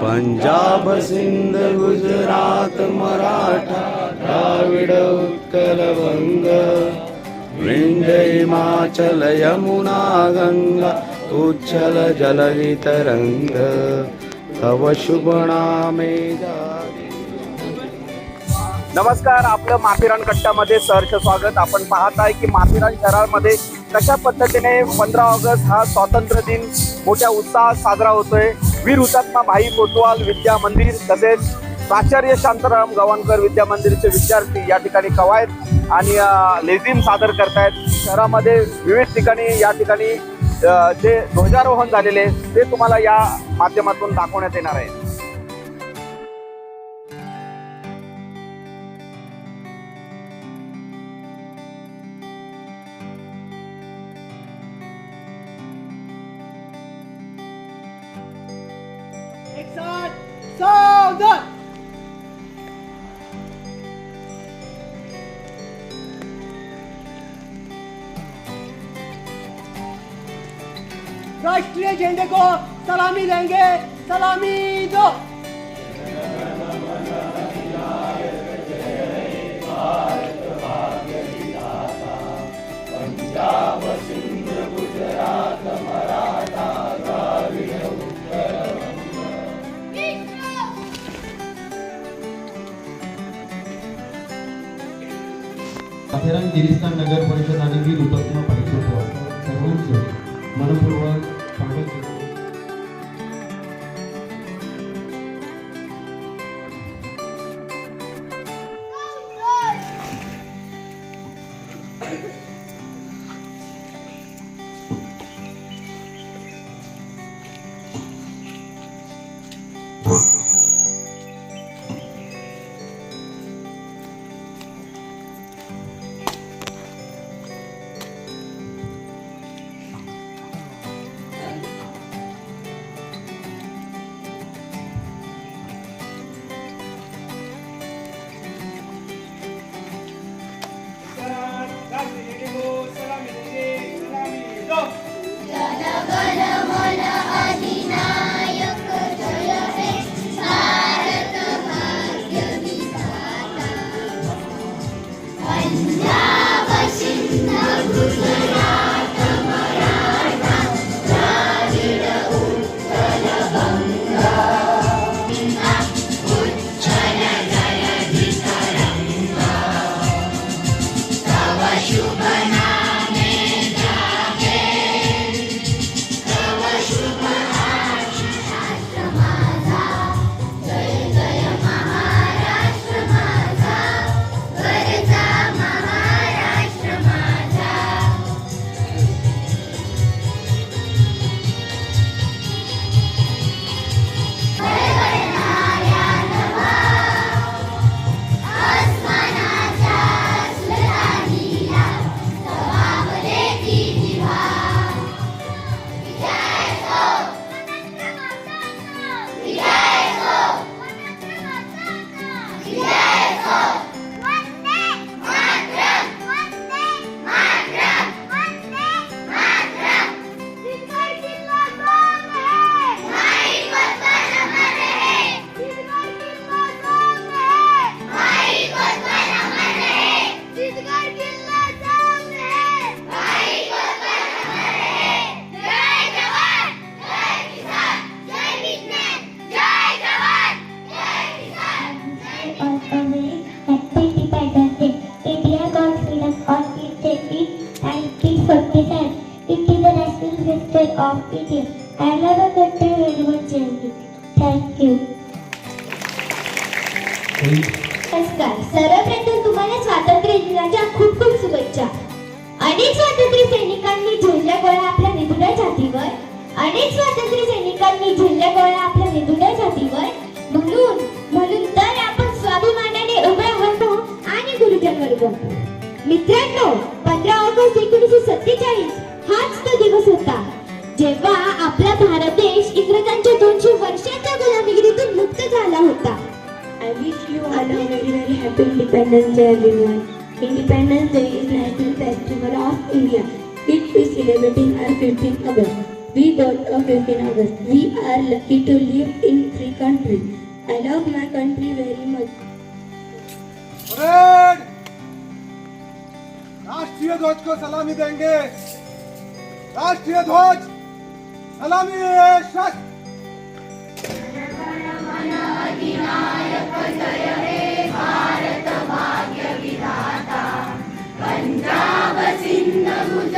पंजाब सिंध गुजरात मराठा द्राविड उत्कल वंग विंध्य हिमाचल यमुना गंगा उच्छल जलधि तव शुभ नामे जारी नमस्कार आपलं माथेरान कट्टामध्ये सहर्ष स्वागत. आपण पाहत आहे की माथेरान शहरामध्ये कशा पद्धतीने पंधरा ऑगस्ट हा स्वातंत्र्य दिन मोठ्या उत्साहात साजरा होतोय. वीर हुतात्मा भाई कोतवाल विद्या मंदिर तसेच प्राचार्य शांताराम गवाणकर विद्या मंदिरचे विद्यार्थी या ठिकाणी कवायत आणि लेझीम लेझिम सादर करतायत. शहरामध्ये विविध ठिकाणी या ठिकाणी जे ध्वजारोहण झालेले आहे, ते तुम्हाला या माध्यमातून दाखवण्यात येणार आहे. सावधान राष्ट्रीय झंडे को सलामी देंगे सलामी दो. अनेक स्वातंत्र्य सैनिकांनी झेलल्या गोळ्या आपल्या निधुड्या छातीवर म्हणून म्हणून तर आपण स्वाभिमानाने उभे होतो हो, आणि गुरुजन वर्ग मित्रांनो पंधरा ऑगस्ट एकोणीसशे सत्तेचाळीस हाच तो दिवस होता जेव्हा आपला भारत देश इंग्रजांच्या दोनशे वर्षांच्या गुलामगिरीतून मुक्त झाला होता I wish you all a very very happy Independence Day everyone. Independence Day is national festival of India. It is celebrating our 15th August. We got a 15 August. We are lucky to live in free country. I love my country very much. Parade राष्ट्रीय ध्वज को सलामी देंगे राष्ट्रीय ध्वज सलामी शस्त्र Bharat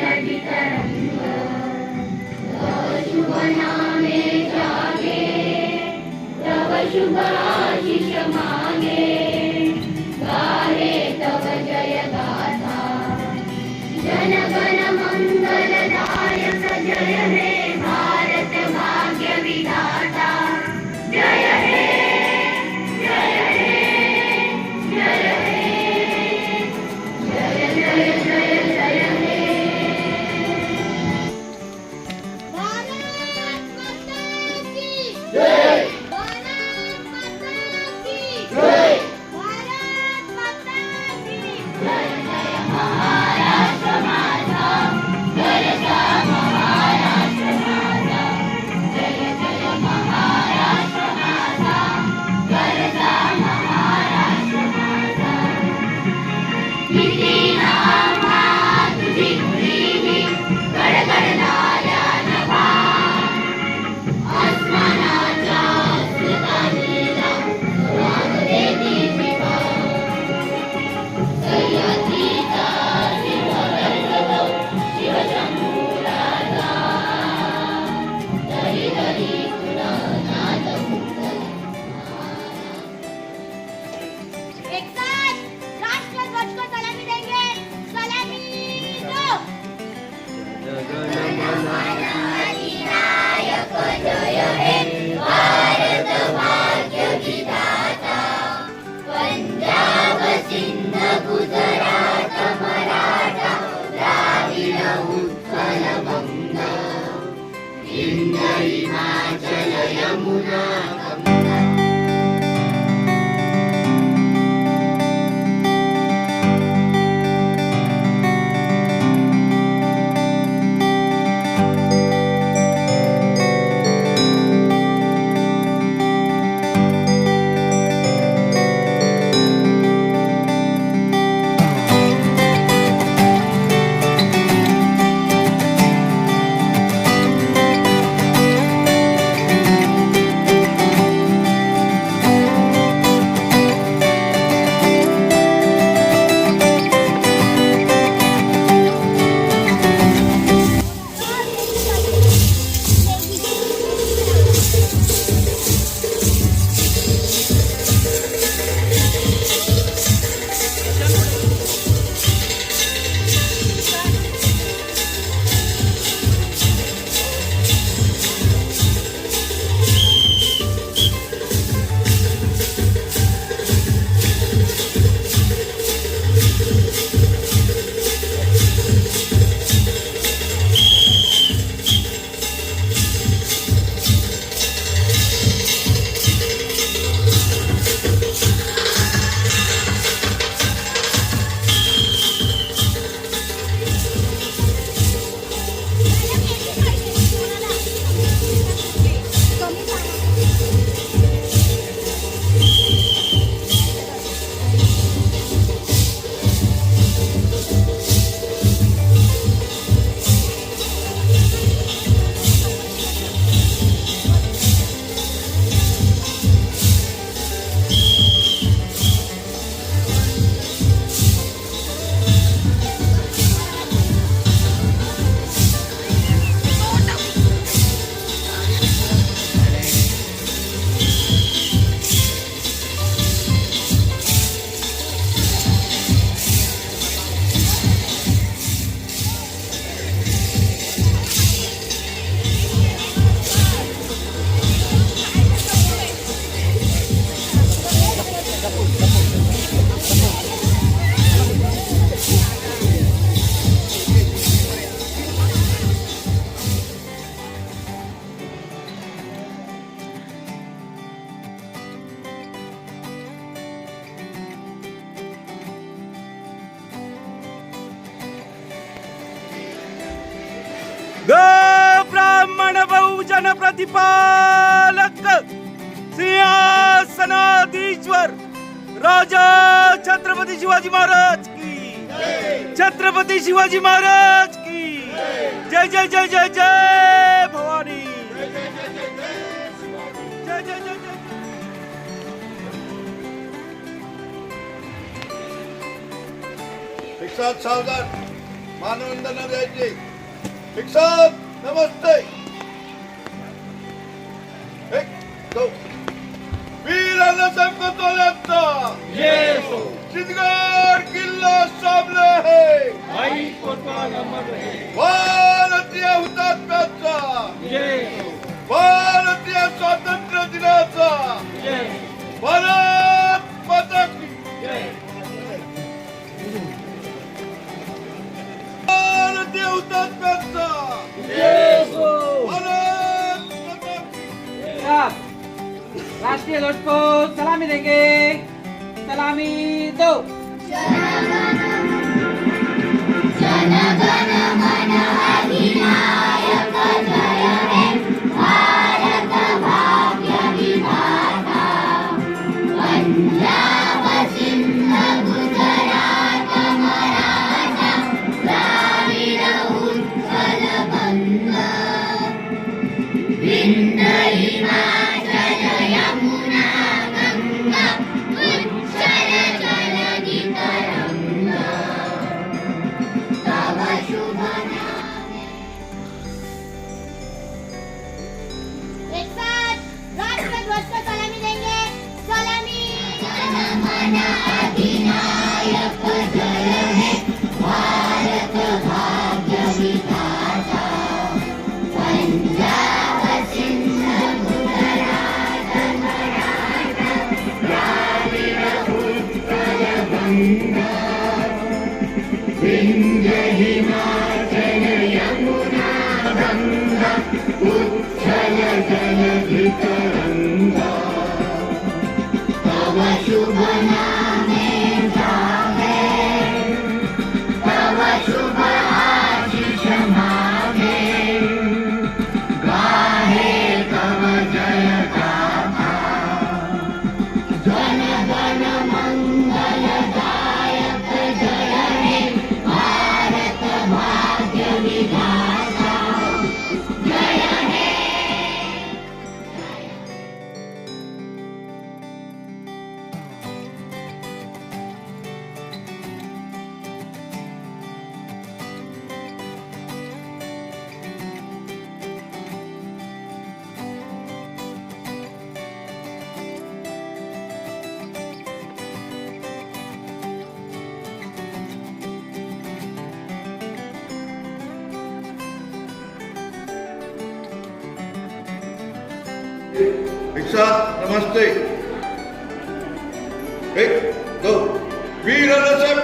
you now. Ganga Yamuna Shivaji Maharaj की. जय जय जय जय जय भवानी. जय जय जय जय. शिक्षक सावधान. मानवंदना द्यायची. शिक्षक नमस्ते. एक, दोन. वीर अण्णासाहेब कोतवालांचा सिद्धगड किल्ला सामने है। भारतीय हुतात्म्याचा। भारतीय स्वातंत्र्य दिनाचा। भारत माता की। भारतीय हुतात्म्याचा। भारत माता की। राष्ट्रीय ध्वज को सलामी देंगे। सलामी। दो एक गङ्गा उच्चय जय शिक्षक नमस्ते एक दोन वीर अण्णासाहेब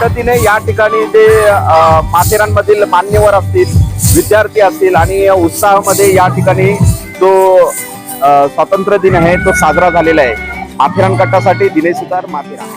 पद्धतीने या ठिकाणी जे माथेरानमधील मान्यवर असतील विद्यार्थी असतील आणि उत्साहामध्ये या ठिकाणी जो स्वातंत्र्य दिन आहे तो साजरा झालेला आहे. माथेरान कट्टासाठी दिनेश सुतार माथेरान.